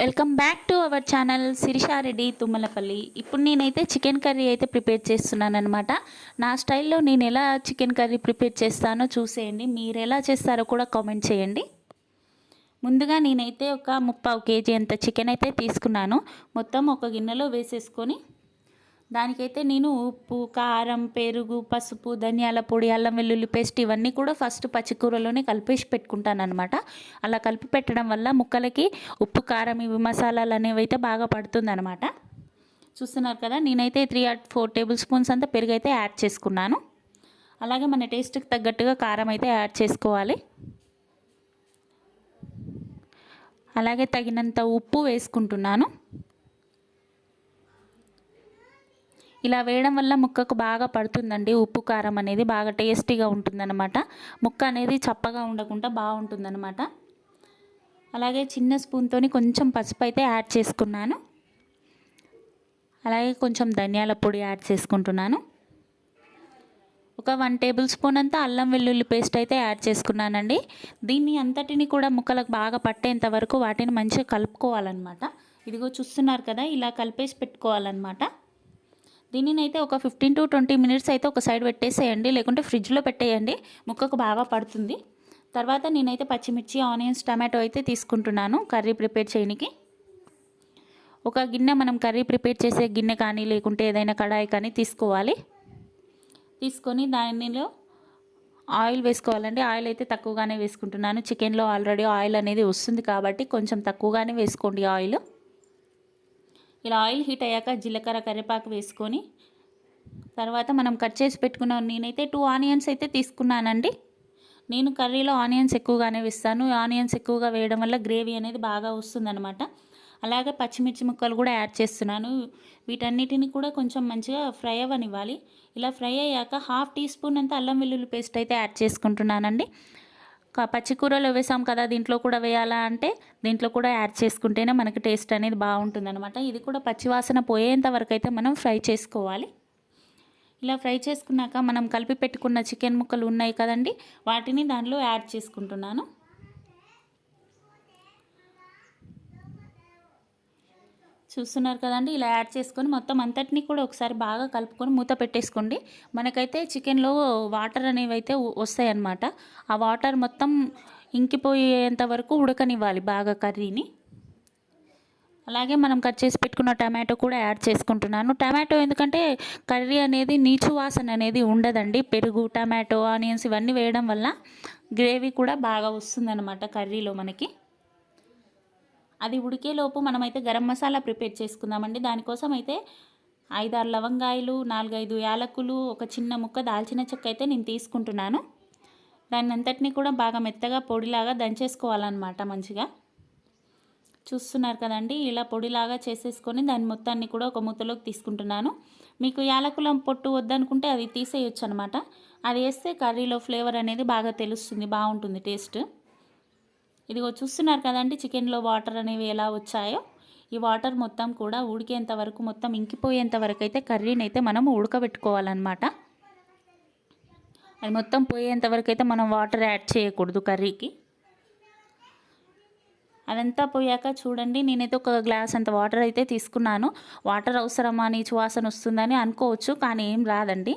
Welcome back to our channel Sirisha Reddy Tummalapalli ఇప్పుడు నేనైతే chicken curry అయితే prepare చేస్తున్నాను అనమాట నా స్టైల్లో నేను ఎలా చికెన్ కర్రీ ప్రిపేర్ చేస్తానో చూసేయండి. మీరు ఎలా చేస్తారో కూడా కామెంట్ చేయండి. ముందుగా నేనైతే ఒక ముప్పావు కేజీ అంత చికెన్ అయితే తీసుకున్నాను. మొత్తం ఒక గిన్నెలో వేసేసుకొని దానికైతే నేను ఉప్పు కారం పెరుగు పసుపు ధనియాల పొడి అల్లం వెల్లుల్లి పేస్ట్ ఇవన్నీ కూడా ఫస్ట్ పచ్చికూరలోనే కలిపేసి పెట్టుకుంటాను అనమాట అలా కలిపి పెట్టడం వల్ల ముక్కలకి ఉప్పు కారం ఇవి మసాలాలు అనేవి అయితే బాగా పడుతుందన్నమాట. చూస్తున్నారు కదా నేనైతే three or four tablespoons అంతా పెరుగు అయితే యాడ్ చేసుకున్నాను. అలాగే మన టేస్ట్కి తగ్గట్టుగా కారం అయితే యాడ్ చేసుకోవాలి. అలాగే తగినంత ఉప్పు వేసుకుంటున్నాను. ఇలా వేయడం వల్ల ముక్కకు బాగా పడుతుందండి. ఉప్పు కారం అనేది బాగా టేస్టీగా ఉంటుందన్నమాట. ముక్క అనేది చప్పగా ఉండకుండా బాగుంటుందన్నమాట. అలాగే చిన్న స్పూన్తో కొంచెం పసుపు అయితే యాడ్ చేసుకున్నాను. అలాగే కొంచెం ధనియాల పొడి యాడ్ చేసుకుంటున్నాను. ఒక వన్ టేబుల్ స్పూన్ అంతా అల్లం వెల్లుల్లి పేస్ట్ అయితే యాడ్ చేసుకున్నానండి. దీన్ని అంతటిని కూడా ముక్కలకు బాగా పట్టేంత వరకు వాటిని మంచిగా కలుపుకోవాలన్నమాట. ఇదిగో చూస్తున్నారు కదా ఇలా కలిపేసి పెట్టుకోవాలన్నమాట. దీనిని అయితే ఒక ఫిఫ్టీన్ టు ట్వంటీ మినిట్స్ అయితే ఒక సైడ్ పెట్టేసేయండి లేకుంటే ఫ్రిడ్జ్లో పెట్టేయండి ముక్కకు బాగా పడుతుంది. తర్వాత నేనైతే పచ్చిమిర్చి ఆనియన్స్ టమాటో అయితే తీసుకుంటున్నాను కర్రీ ప్రిపేర్ చేయడానికి ఒక గిన్నె మనం కర్రీ ప్రిపేర్ చేసే గిన్నె కానీ లేకుంటే ఏదైనా కడాయి కానీ తీసుకోవాలి. తీసుకొని దానిలో ఆయిల్ వేసుకోవాలండి. ఆయిల్ అయితే తక్కువగానే వేసుకుంటున్నాను. చికెన్లో ఆల్రెడీ ఆయిల్ అనేది వస్తుంది కాబట్టి కొంచెం తక్కువగానే వేసుకోండి ఆయిల్. ఇలా ఆయిల్ హీట్ అయ్యాక జీలకర్ర కరివేపాకు వేసుకొని తర్వాత మనం కట్ చేసి పెట్టుకున్న నేనైతే టూ ఆనియన్స్ అయితే తీసుకున్నానండి. నేను కర్రీలో ఆనియన్స్ ఎక్కువగానే వేస్తాను. ఆనియన్స్ ఎక్కువగా వేయడం వల్ల గ్రేవీ అనేది బాగా వస్తుందన్నమాట. అలాగే పచ్చిమిర్చి ముక్కలు కూడా యాడ్ చేస్తున్నాను. వీటన్నిటిని కూడా కొంచెం మంచిగా ఫ్రై అవ్వనివ్వాలి. ఇలా ఫ్రై అయ్యాక హాఫ్ టీ స్పూన్ అంతా అల్లం వెల్లుల్లి పేస్ట్ అయితే యాడ్ చేసుకుంటున్నానండి. పచ్చికూరలో వేసాం కదా దీంట్లో కూడా వేయాలా అంటే దీంట్లో కూడా యాడ్ చేసుకుంటేనే మనకి టేస్ట్ అనేది బాగుంటుందన్నమాట. ఇది కూడా పచ్చివాసన పోయేంత వరకు అయితే మనం ఫ్రై చేసుకోవాలి. ఇలా ఫ్రై చేసుకున్నాక మనం కలిపి పెట్టుకున్న చికెన్ ముక్కలు ఉన్నాయి కదండి వాటిని దానిలో యాడ్ చేసుకుంటున్నాను. చూస్తున్నారు కదండి. ఇలా యాడ్ చేసుకొని మొత్తం అంతటిని కూడా ఒకసారి బాగా కలుపుకొని మూత పెట్టేసుకోండి. మనకైతే చికెన్లో వాటర్ అనేవి అయితే వస్తాయన్నమాట. ఆ వాటర్ మొత్తం ఇంకిపోయేంత వరకు ఉడకనివ్వాలి బాగా కర్రీని. అలాగే మనం కట్ చేసి పెట్టుకున్న టమాటో కూడా యాడ్ చేసుకుంటున్నాను. టమాటో ఎందుకంటే కర్రీ అనేది నీచు వాసన అనేది ఉండదండి. పెరుగు టమాటో ఆనియన్స్ ఇవన్నీ వేయడం వల్ల గ్రేవీ కూడా బాగా వస్తుందన్నమాట కర్రీలో మనకి. అది ఉడికేలోపు మనమైతే గరం మసాలా ప్రిపేర్ చేసుకుందామండి. దానికోసం అయితే ఐదారు లవంగాయలు నాలుగైదు యాలకులు ఒక చిన్న ముక్క దాల్చిన చెక్క అయితే నేను తీసుకుంటున్నాను. దాన్ని అంతటినీ కూడా బాగా మెత్తగా పొడిలాగా దంచేసుకోవాలన్నమాట మంచిగా. చూస్తున్నారు కదండి ఇలా పొడిలాగా చేసేసుకొని దాని మొత్తాన్ని కూడా ఒక మూతలోకి తీసుకుంటున్నాను. మీకు యాలకుల పొట్టు వద్దనుకుంటే అది తీసేయొచ్చు అనమాట అది వేస్తే కర్రీలో ఫ్లేవర్ అనేది బాగా తెలుస్తుంది బాగుంటుంది టేస్ట్. ఇదిగో చూస్తున్నారు కదండి చికెన్లో వాటర్ అనేవి ఎలా వచ్చాయో. ఈ వాటర్ మొత్తం కూడా ఉడికేంత వరకు మొత్తం ఇంకిపోయేంత వరకు అయితే కర్రీని అయితే మనం ఉడకబెట్టుకోవాలన్నమాట. అది మొత్తం పోయేంత వరకు అయితే మనం వాటర్ యాడ్ చేయకూడదు కర్రీకి. అదంతా పోయాక చూడండి నేనైతే ఒక గ్లాస్ అంత వాటర్ అయితే తీసుకున్నాను. వాటర్ అవసరమా అని సువాసన వస్తుందని అనుకోవచ్చు కానీ ఏం రాదండి.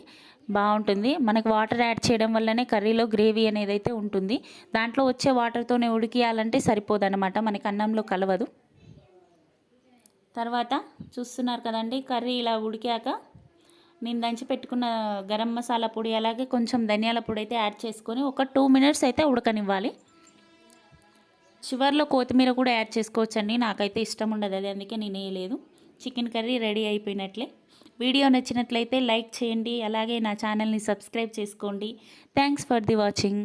బాగుంటుంది. మనకి వాటర్ యాడ్ చేయడం వల్లనే కర్రీలో గ్రేవీ అనేది అయితే ఉంటుంది. దాంట్లో వచ్చే వాటర్తోనే ఉడికియాలంటే సరిపోదన్నమాట. మనకి అన్నంలో కలవదు. తర్వాత చూస్తున్నారు కదండి కర్రీ ఇలా ఉడికాక నేను దంచి పెట్టుకున్న గరం మసాలా పొడి అలాగే కొంచెం ధనియాల పొడి అయితే యాడ్ చేసుకొని ఒక టూ మినిట్స్ అయితే ఉడకనివ్వాలి. చివరిలో కొత్తిమీర కూడా యాడ్ చేసుకోవచ్చండి. నాకైతే ఇష్టం ఉండదు అది అందుకే నేను వేయలేదు చికెన్ కర్రీ రెడీ అయిపోయినట్లే. వీడియో నచ్చినట్లయితే లైక్ చేయండి అలాగే నా ఛానల్ని సబ్స్క్రైబ్ చేసుకోండి. Thanks for the watching.